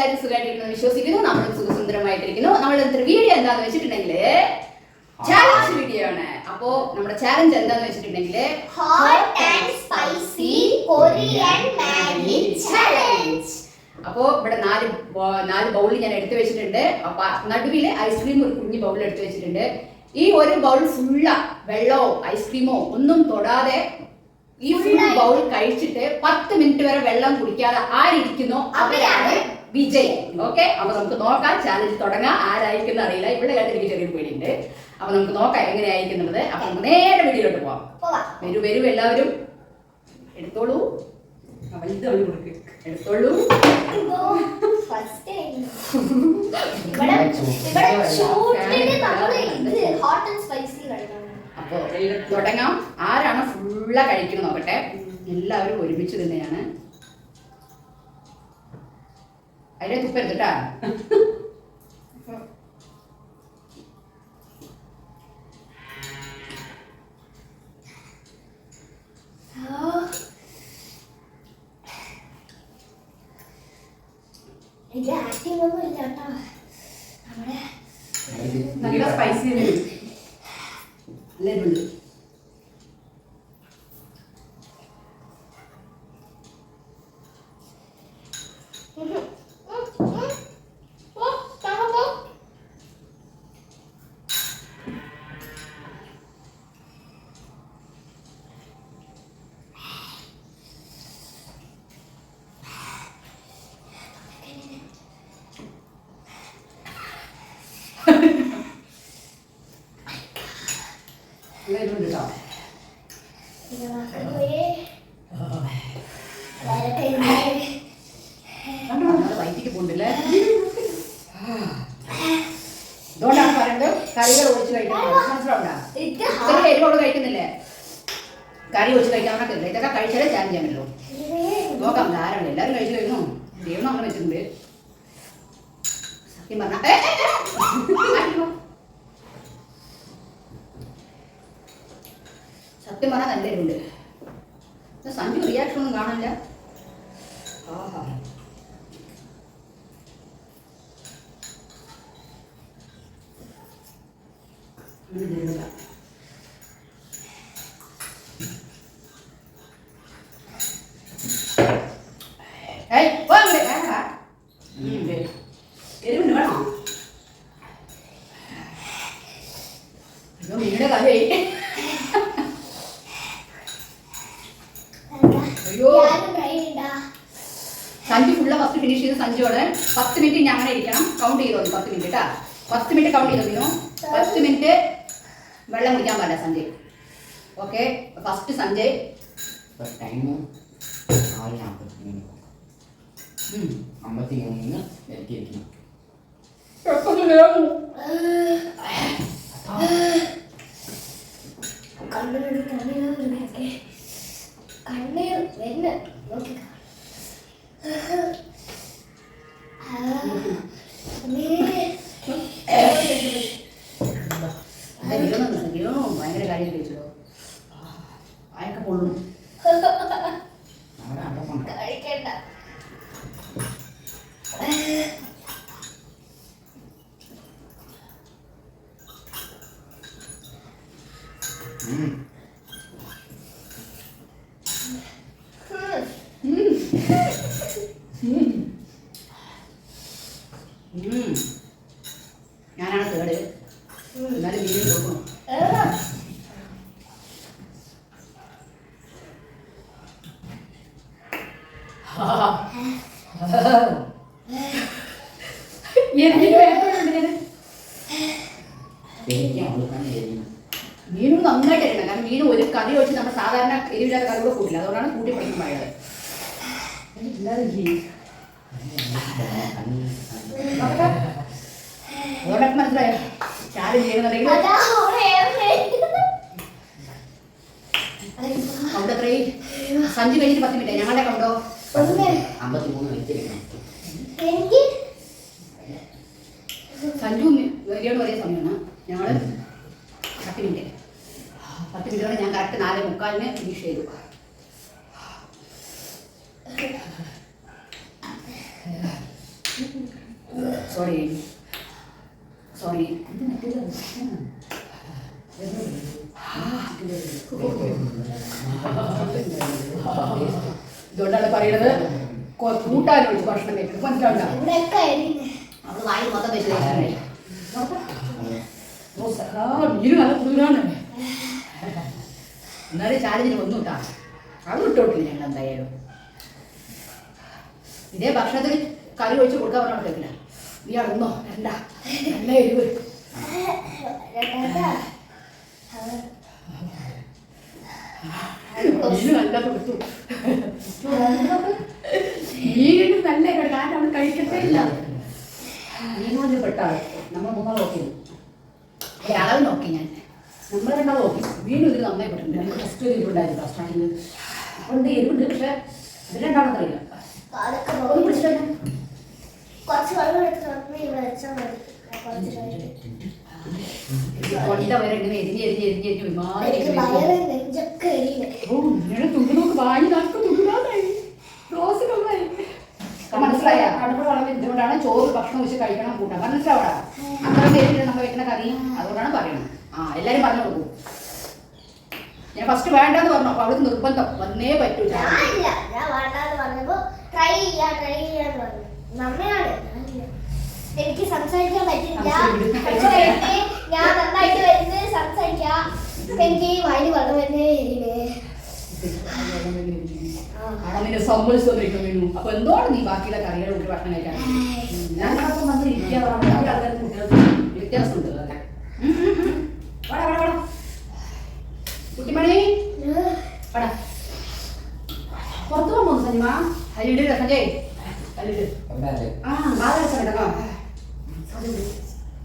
എല്ലാവരും സുഖമായിട്ടിരിക്കുന്നു വിശ്വസിക്കുന്നു നമ്മൾ സുഖസുന്ദരമായിട്ടിരിക്കുന്നു. നമ്മൾ ഇന്നത്തെ വീഡിയോ എന്താന്ന് വെച്ചിട്ടുണ്ടെങ്കിൽ ചാലഞ്ച് വീഡിയോ ആണ്. അപ്പോ നമ്മുടെ ചാലഞ്ച് എന്താന്ന് വെച്ചിട്ടുണ്ടെങ്കിൽ hot and spicy Korean Maggi challenge അപ്പോ ഇവിടെ നാല് നാല് ബൗളിൽ ഞാൻ എടുത്തു വെച്ചിട്ടുണ്ട്. അപ്പൊ നടുവിൽ ഐസ്ക്രീം ഒരു കുഞ്ഞു ബൗൾ എടുത്തു വെച്ചിട്ടുണ്ട്. ഈ ഒരു ബൗൾ ഫുള്ള വെള്ളമോ ഐസ്ക്രീമോ ഒന്നും തൊടാതെ ഈ ഫുൾ ബൗൾ കഴിച്ചിട്ട് പത്ത് മിനിറ്റ് വരെ വെള്ളം കുടിക്കാതെ ആരിയ്ക്കുന്നോ? അവരാണ് വിജയ്. ഓക്കെ അപ്പൊ നമുക്ക് നോക്കാം. ചാലഞ്ച് തുടങ്ങാം. ആരായിരിക്കുന്ന അറിയില്ല. ഇവിടെ കണ്ട് എനിക്ക് ചെറിയൊരു പേടിയുണ്ട്. അപ്പൊ നമുക്ക് നോക്കാം എങ്ങനെയായിരിക്കുന്നത്. അപ്പൊ നമുക്ക് നേരെ വീഡിയോയിലോട്ട് പോവാം. പോവാം. വരൂ വരൂ എല്ലാവരും. എടുത്തോളൂ. വലുത് കൊടുക്ക്. എടുത്തോളൂ. അപ്പോ തുടങ്ങാം. ആരാണ് ഫുള്ള കഴിക്കുന്നത് നോക്കട്ടെ. എല്ലാവരും ഒരുമിച്ച് തന്നെയാണ് അതിലെ തുപ്പരുത്തിട്ടാ ഇത് ആക്ടിംഗ് ഒന്നും ഇല്ല കേട്ടോ നമ്മുടെ നല്ല സ്പൈസി എല്ലാവരും ഉണ്ട് കേട്ടോ. വൈകിട്ട് പോണ്ടല്ലേ ഇതുകൊണ്ടാണ് പറയുന്നത് കറികൾ ഒഴിച്ച് കഴിക്കുന്നത് മനസ്സിലാവണ്ട എരിവോട് കഴിക്കുന്നില്ലേ? കറി ഒഴിച്ച് കഴിക്കാനൊക്കെ ഇതൊക്കെ കഴിച്ചാലേ ചാലഞ്ച് ചെയ്യാമല്ലോ നോക്കാം ധാരാളം. എല്ലാവരും കഴിച്ചു കഴിഞ്ഞു? ദൈവം അങ്ങനെ വെച്ചിട്ടുണ്ട്. സത്യം പറഞ്ഞ സത്യം പറഞ്ഞാൽ നല്ല ഉണ്ട് സഞ്ജു റിയാക്ഷൻ ഒന്നും കാണില്ല ആഹാ. ചെയ്ത് പത്ത് മിനിറ്റ് ഞാൻ അങ്ങനെ ഇരിക്കണം കൗണ്ട് ചെയ്തോ പത്ത് മിനിറ്റ് കേട്ടാ പത്ത് മിനിറ്റ് കൗണ്ട് ചെയ്തോ മീനു പത്ത് മിനിറ്റ് വെള്ളം കുടിക്കാൻ പാടില്ല സഞ്ജയ് ഓക്കെ ഫസ്റ്റ് സഞ്ജയ്. അമ്പത്തിമൂന്നിന് എത്തിയിരിക്കുന്നു. കണ്ണീർ. കണ്ണീർ വരുന്ന നോക്കിക്ക. ഭയങ്കര കാര്യം കഴിച്ചോ അയൊക്കെ പൊള്ളും മീനും നന്നായിട്ട് എരിയണം കാരണം മീൻ ഒരു കറി വെച്ച് നമ്മൾ സാധാരണ എരിവില്ലാത്ത കറി കൂടെ കൂട്ടില്ല. അതുകൊണ്ടാണ് കൂട്ടി ചെയ്യും കണ്ണ് അതുകൊണ്ടൊക്കെ മനസ്സിലായോ? ചാലഞ്ച് ചെയ്യുന്നുണ്ടെങ്കിൽ അവിടെ എത്രയും സഞ്ചി കഴിഞ്ഞിട്ട് പത്ത് മിനിറ്റ്. ഞങ്ങളുടെ കണ്ടോ? അമ്പത്തിമൂന്ന് വെച്ചിരിക്കണം സഞ്ജു ജോലിയോട് ഒരേ സമയമാണ്. ഞങ്ങൾ പത്ത് മിനിറ്റ്. പത്ത് മിനിറ്റോടെ ഞാൻ കറക്റ്റ് നാല് മുക്കാലിന് ഫിനിഷ് ചെയ്തു. സോറി സോറി ഇതുകൊണ്ടാണ് പറയുന്നത് കൂട്ടാൻ ഒഴിച്ച് ഭക്ഷണം കഴിക്കുന്നത് മനസ്സിലാവില്ല നല്ല എന്നാലും ചാലഞ്ചിന് ഒന്നും ഇട്ടാ അത് വിട്ടോട്ടില്ല ഞങ്ങൾ എന്തായാലും ഇതേ ഭക്ഷണത്തിൽ കറി ഒഴിച്ച് കൊടുക്കാൻ പറഞ്ഞാൽ കേൾക്കില്ല നീ അടങ്ങോ വേണ്ട നല്ല എരിവ് നല്ല കൊടുത്തു മീനിന് നല്ല കാരണം അവൾ കഴിക്കത്തേ ഇല്ല മീനോട് പെട്ടാൽ നമ്മൾ മൂന്നാൾ നോക്കി. അളവ് നോക്കി ഞാൻ. നമ്മൾ രണ്ടാൾ നോക്കി. വീണ്ടും ഇതിൽ നന്നായി പെട്ടിട്ടുണ്ട്. എനിക്ക് ഫസ്റ്റ് ഒരു എരിവുണ്ടായിരുന്നു സ്റ്റാർട്ടിങ് അപ്പോൾ ഉണ്ട് എരിവുണ്ട്. പക്ഷേ അത് രണ്ടാണെന്ന് അറിയില്ല. ഒന്ന് പിടിച്ചിട്ട് കുറച്ച് വെള്ളം എടുത്ത് ഇവിടെ വെച്ചാൽ മതി. കൊണ്ട വരെ എരിഞ്ഞ് എരിഞ്ഞ് എരിഞ്ഞ് എരിഞ്ഞ് ഇങ്ങനെ തുണി നോക്ക്. വാങ്ങി നാക്ക് മനസ്സിലായ? കടുപ്പ് വളം ഇതുകൊണ്ടാണ് ചോറ് ഭക്ഷണം വെച്ച് കഴിക്കണം കൂട്ടാൻ. മനസ്സിലാവടാ? അത്ര പേരിട്ട് നമ്മൾ വെക്കുന്ന കറി അതുകൊണ്ടാണ് പറയുന്നത്. ആ എല്ലാരും പറഞ്ഞു കൊടുക്കും. ഞാൻ ഫസ്റ്റ് വേണ്ടെന്ന് പറഞ്ഞു. അപ്പൊ അവിടെ നിർബന്ധം. വന്നേ പറ്റൂല എനിക്ക് സംസാരിക്കാൻ പറ്റില്ല. ഞാൻ നന്നായിട്ട് വരുന്നത് സംസാരിക്കാം. എനിക്ക് വയൽ വെള്ളം വരുന്നേ എരിയുന്നേ നിന്നെ സമ്മതിച്ചോണ്ടിരിക്കും വീണു അപ്പൊ എന്തുകൊണ്ട് നീ ബാക്കിയുള്ള കറികളുടെ കൂട്ടി ഭക്ഷണം കഴിക്കാൻ? ഞങ്ങളപ്പം വന്ന് ഇരിക്കുക പറഞ്ഞാൽ ആൾക്കാർക്ക് കുട്ടികൾക്ക് വ്യത്യാസമുണ്ട് അതൊക്കെ ഉം, ഉം, ഉം. വാടാ വാടാ വാടാ. കുട്ടിമണി. വാടാ. പുറത്തു പോകുമ്പോൾ സനിമ? അതിലിട് സഞ്ജയ്. അതിലിട് എവിടെ അത്? ആ ബാലരസം കേട്ടോ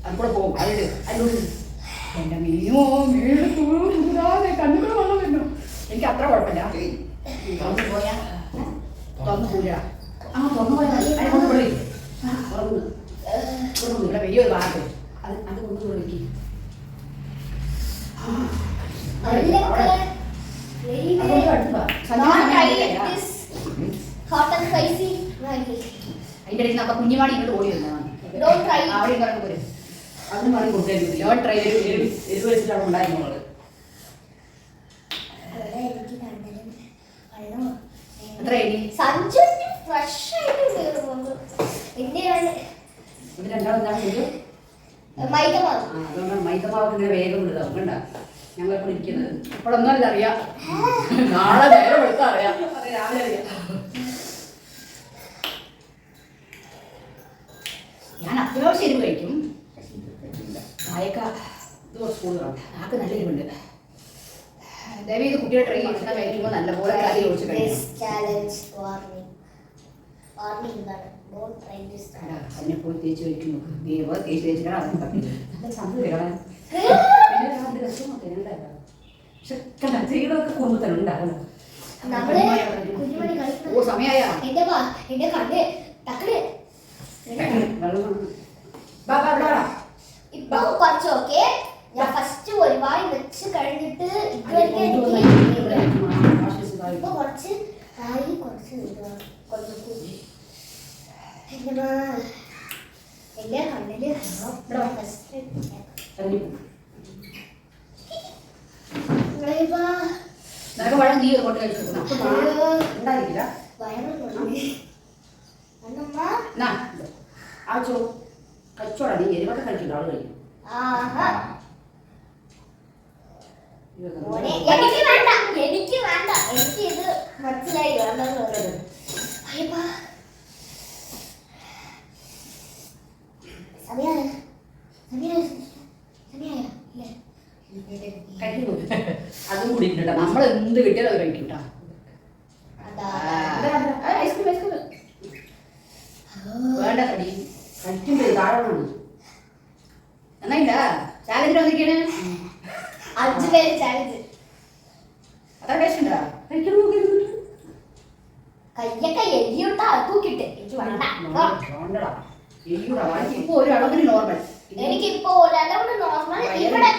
അത് കൂടെ പോകും. അതിലിട് അതിലോട്ട് എന്റെ മീനോ മീന് തൂറാതെ കണ്ണുകൾ വെള്ളം വരുന്നു. എനിക്ക് അത്ര കുഴപ്പമില്ല. തുറന്നു പോയാ? തുറന്നു പോയാ? ആ തുറന്നു പോയാൽ മതി. അതിനെ കൊണ്ട് വിളി തുറന്നു തുറന്നു ഇവിടെ വലിയൊരു ഭാഗത്ത് അത് അത് കൊണ്ട് വിളിക്ക് അതിലൊക്കെ അതുകൊണ്ട് അടുത്ത് വാ. ഹോട്ട് ആൻഡ് സ്പൈസി മാഗി അതിന്റെ ഇടയിൽ നമ്മുടെ കുഞ്ഞുമാടി ഇങ്ങോട്ട് ഓടി വന്നതാണ്. അവിടെ പറഞ്ഞു പോരും. മാറി കൊടുത്തേക്കില്ല Don't ട്രൈ എരിവ് എരിവ് വെച്ചിട്ടാണ് ഉണ്ടായിരുന്നത് അവിടെ എനിക്ക് കണ്ടത് വെള്ളം എത്ര എരി സഞ്ജു ഫ്രഷ് ആയിട്ട് കയറുന്നത് എന്തിനാണ് രണ്ടാളും എന്താണ് ചെയ്തത് മൈദമാവ്. അതുകൊണ്ടാണ് മൈദമാവ് ഇങ്ങനെ വേഗം വിടുക. കണ്ട. ഞങ്ങളിപ്പോൾ ഇരിക്കുന്നത്. ഇപ്പോഴൊന്നും അറിയാം നാളെ നേരെ വെളുത്താ അറിയാം. രാവിലെ അറിയാം. ഞാൻ അത്യാവശ്യം എരിവ് കഴിക്കും. കായക്ക ഇത് കുറച്ച് കൂടുതലാണ് ആക്ക് നല്ല എരിവുണ്ട്. ദയവ് ഇത് കുട്ടിയുടെ ട്രൈ ഭക്ഷണം കഴിക്കുമ്പോൾ നല്ലപോലെ കറി ഒഴിച്ച് കഴിക്കണം അതിനെ പോയി തേച്ച് കഴിക്കുന്നു ദൈവ തേച്ച് തേച്ചിട്ടാണ് അവൻ തപ്പി അത് സംഭവം ഇല്ലടാ. പിന്നെ രാവിലെ രസമൊക്കെ ഉണ്ടാക്കാം പക്ഷെ കണ്ട കൊണ്ടു തന്നെ ഉണ്ടാകണം ഓ സമയായ. ഇപ്പൊ കുറച്ച് ഓക്കെ ഞാൻ ഫസ്റ്റ് ഒരുപാട് വെച്ച് കഴിഞ്ഞിട്ട് ഇതുവരെ കുറച്ച് ആയി കുറച്ച്. കുറച്ച് കൂടി എന്റെ കണ്ണിൽ നിനക്ക് പഴം നീ കൊണ്ട് കഴിച്ചു ഉണ്ടായിരിക്കില്ല. വയറ് കൊണ്ട് അന്നമ്മ എന്നാ ആ ചോ. കച്ചോടാ നീ. എരിവൊക്കെ കഴിച്ചിട്ട് ആൾ കഴിക്കും. എനിക്ക് വേണ്ട. എനിക്ക് വേണ്ട. എനിക്ക് ഇത് മനസ്സിലായി വേണ്ടെന്ന് പറയുന്നത് അയ്യപ്പാ സമയായ സമയായ സമയായ ഇല്ലേ കഴിക്കുന്നു അതും കൂടി ഉണ്ട് കേട്ടോ. നമ്മൾ എന്ത് കിട്ടിയാലും അത് കഴിക്കും കേട്ടോ അതാ. ഐസ്ക്രീം ഐസ്ക്രീം വേണ്ട കടി കഴിക്കുമ്പോൾ താഴെ വീണു. നന്നായില്ല? ചാലഞ്ചിന് വന്നിരിക്കണേ? അഞ്ചു പേര് ചാലഞ്ച് അത്ര ടേസ്റ്റ് ഉണ്ടാ? കഴിക്കണം നോക്കി ഇരുന്നിട്ട്. കയ്യൊക്കെ എരിയോട്ടാ തൂക്കിട്ട് എനിക്ക് വേണ്ട. ഇപ്പൊ ഒരു അളവിന് നോർമൽ എനിക്കിപ്പോ നോർമൽ ഇവിടെ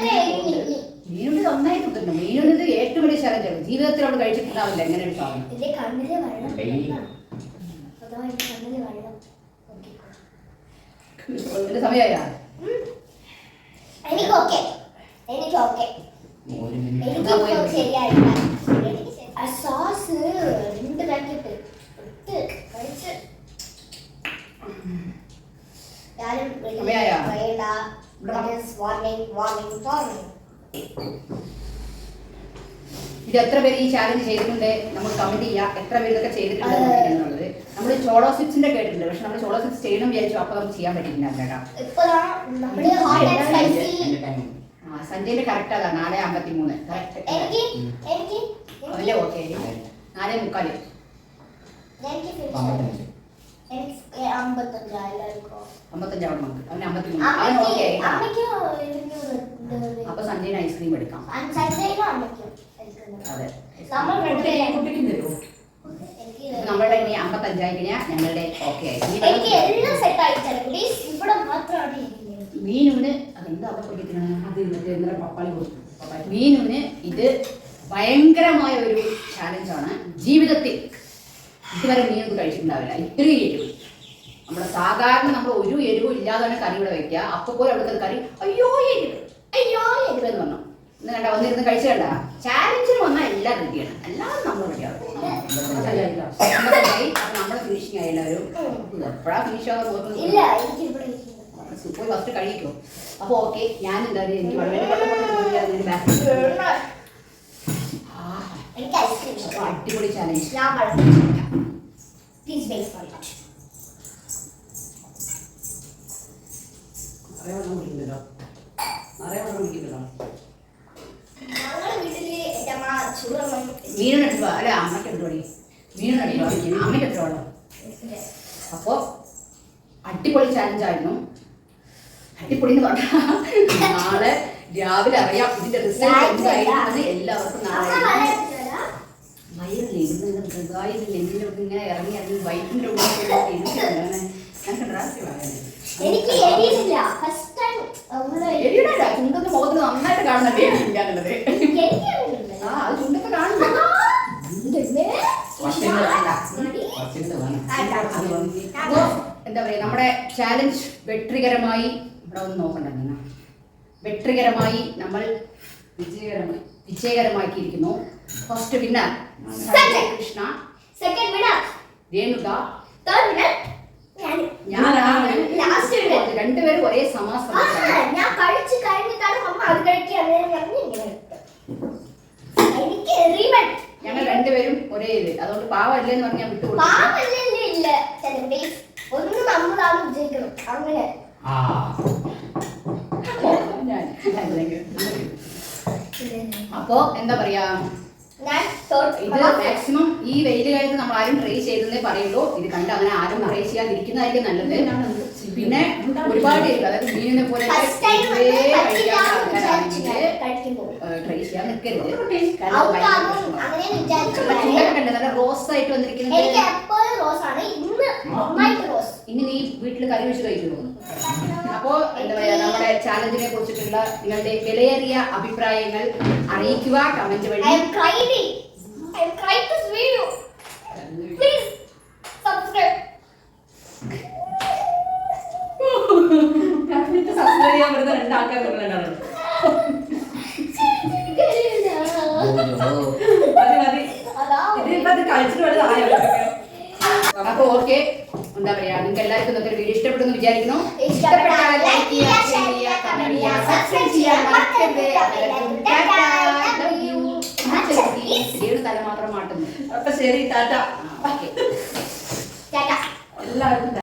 നന്നായിട്ട്. തിന്നു മീനുന്നത് ഏറ്റവും വലിയ ചലഞ്ചാണ് ജീവിതത്തിൽ അവൾ കഴിച്ചിട്ടുണ്ടാവില്ല. എങ്ങനെ ഒരു സാധനം. സമയമായാ? എനിക്ക് ഓക്കെ. എനിക്ക് ഓക്കെ. സോസ് രണ്ട് പാക്കറ്റ് ഇട്ട് കഴിച്ച്. ഞാനും വാർണിംഗ് വാർണിംഗ് വാർണിംഗ് ഇത് എത്ര പേര് ഈ ചാലഞ്ച് ചെയ്തിട്ടുണ്ട്? നമ്മൾ കമന്റ് ചെയ്യാം. എത്ര പേര് ഇതൊക്കെ ചെയ്തിട്ടുണ്ട് എന്നുള്ളത്. നമ്മൾ ചോളോ സിക്സിന്റെ കേട്ടിട്ടുണ്ട് പക്ഷെ നമ്മൾ ചോളോ സിക്സ് ചെയ്യണം വിചാരിച്ചു. അപ്പൊ നമുക്ക് ചെയ്യാൻ പറ്റില്ല സഞ്ജയിന്റെ സ്പൈസി കറക്റ്റ് അതാ. നാല് അമ്പത്തി മൂന്ന് ഓക്കെ നാലേ മുക്കാൽ. അമ്പത്തഞ്ചാവണം നമുക്ക്. അവന് അമ്പത്തി മൂന്ന് അവൻ ഓക്കെ അപ്പൊ സഞ്ജയിന് ഐസ്ക്രീം എടുക്കാം. അതെ. കുട്ടിക്കും തരുമോ നമ്മളുടെ ഇനി അമ്പത്തഞ്ചായി കഴിഞ്ഞാൽ ഞങ്ങളുടെ ഓക്കെ എനിക്ക് എല്ലാം സെറ്റ് ആയിട്ടാണ് പ്ലീസ് ഇവിടെ മാത്രമാണ് ഇരിക്കുന്നത്. അതെന്താ അവിടെ പഠിക്കുന്നത് അത് ഇന്നത്തെ ഇന്നലെ പപ്പാളി കൊടുത്തു. മീനൂന് ഇത് ഭയങ്കരമായ ഒരു ചാലഞ്ചാണ് ജീവിതത്തിൽ ഇതുവരെ മീനൊന്നും കഴിച്ചിട്ടുണ്ടാവില്ല. ഇത്രയും എരിവ്. നമ്മുടെ സാധാരണ നമ്മൾ ഒരു എരിവും ഇല്ലാതാണ് കറി ഇവിടെ വെക്കുക അപ്പൊ പോലും അവിടുത്തെ കറി അയ്യോ എരിവ്. അയ്യോ എരിവ് എന്ന് പറഞ്ഞു. ഇന്ന് കണ്ട വന്നിരുന്ന് കഴിച്ചു കണ്ട? ചാലഞ്ചിന് വന്നാൽ എല്ലാം റെഡിയാണ് എല്ലാം നമ്മൾ റെഡിയാവും നമ്മുടെ ഫിനിഷിംഗ് ആയി എല്ലാവരും. എപ്പോഴാ ഫിനിഷ് ആവാൻ പോകുന്നത് ഫസ്റ്റ് കഴിക്കും അപ്പൊ ഓക്കെ ഞാൻ എന്താ എനിക്ക് വളരെ അടിപൊളി ചാലഞ്ച് പ്ലീസ് ഫോർ ഇറ്റ് നിറയെ വെള്ളം കുടിക്കുന്നുണ്ടോ? നിറയെ വെള്ളം കുടിക്കുന്നുണ്ടോ ഞങ്ങളുടെ വീട്ടിൽ എന്റെ അമ്മ ചൂടുവെള്ളം മീനിനെടുക്കുക അല്ല അമ്മയ്ക്ക് എടുത്തോടി മീനിനെടുക്കുക അമ്മയ്ക്ക് എടുത്തോളാം അപ്പോ അടിപൊളി ചാലഞ്ച് ആയിരുന്നു. അടിപൊളി എന്ന് പറഞ്ഞാൽ നാളെ രാവിലെ അറിയാം ഇതിന്റെ റിസൾട്ട് എന്തായിരിക്കുമെന്ന് എല്ലാവർക്കും നാളെ. പറയാ വയറില്ലേ ഇരുന്ന് ചെറുതായിട്ട് നെഞ്ചിലൊക്കെ ഇങ്ങനെ ഇറങ്ങി അതിൽ വൈറ്റിന്റെ ഉള്ളിൽ ഇരിക്കുകയാണ് ഞാൻ കണ്ടാ എനിക്ക് എരിയില്ല ഫസ്റ്റ് ടൈം എരിയുടെ ചുണ്ടൊന്ന് മുഖത്ത് നന്നായിട്ട് കാണുന്ന പേരില്ല എന്നുള്ളത്. എന്താ പറയാ നമ്മുടെ ചാലഞ്ച് വെട്രികരമായി ഇവിടെ ഒന്ന് നോക്കണ്ട വെട്രികരമായി നമ്മൾ വിജയകരമായി വിജയകരമാക്കിയിരിക്കുന്നു. First winner. Krishna second winner Renuka. Third ഞാൻ ഞാനാണ്. ലാസ്റ്റ്. രണ്ടുപേരും ഒരേ സമാസം ഞാൻ കഴിച്ചു കഴിഞ്ഞിട്ടാണ് അമ്മ അത് കഴിക്കാന്ന് പറഞ്ഞ് ഇങ്ങനെ എടുത്തത്. എനിക്ക് എറിവൻ ഞങ്ങൾ രണ്ടുപേരും ഒരേ ഇത് അതുകൊണ്ട് പാവല്ലേ എന്ന് പറഞ്ഞ് ഞാൻ വിട്ടുകൊടുത്തു പാവല്ലേ ഒന്ന് നമ്മളാണ് വിജയിക്കണം. അങ്ങനെ. അപ്പോ എന്താ പറയാ? ഇത്. മാക്സിമം ഈ വെയിൽ കാലത്ത് നമ്മൾ ആരും ട്രൈ ചെയ്തെന്നേ പറയുള്ളൂ. ഇത് കണ്ട് അങ്ങനെ ആരും ട്രൈ ചെയ്യാതിരിക്കുന്നതായിരിക്കും നല്ലത്. പിന്നെ ഒരുപാട് അതായത് മീനിനെ പോലെ First നമ്മുടെ വിചാരിച്ചില്ല ചുണ്ടൊക്കെ? നല്ല റോസ് ആയിട്ട് വന്നിരിക്കുന്നത് ഇനി നീ വീട്ടിൽ കറി വെച്ച് കഴിക്കുമോ അപ്പോ എന്താ പറയാ നമ്മുടെ ചാലഞ്ചിനെ കുറിച്ചിട്ടുള്ള നിങ്ങളുടെ വിലയേറിയ അഭിപ്രായങ്ങൾ അറിയിക്കുക കമന്റ് വഴി. സബ്സ്ക്രൈബ് ചെയ്യാൻ വരുന്ന രണ്ടാൾക്കാർ കഴിച്ചിട്ട് വലുതായോ അപ്പൊ ഓക്കെ എന്താ പറയാ നിങ്ങൾക്ക് എല്ലാവർക്കും ഇന്നത്തെ വീഡിയോ ഇഷ്ടപ്പെടുന്നു വിചാരിക്കുന്നു. തല മാത്രം മാട്ടുന്നു അപ്പൊ ശരി ടാറ്റ എല്ലാവർക്കും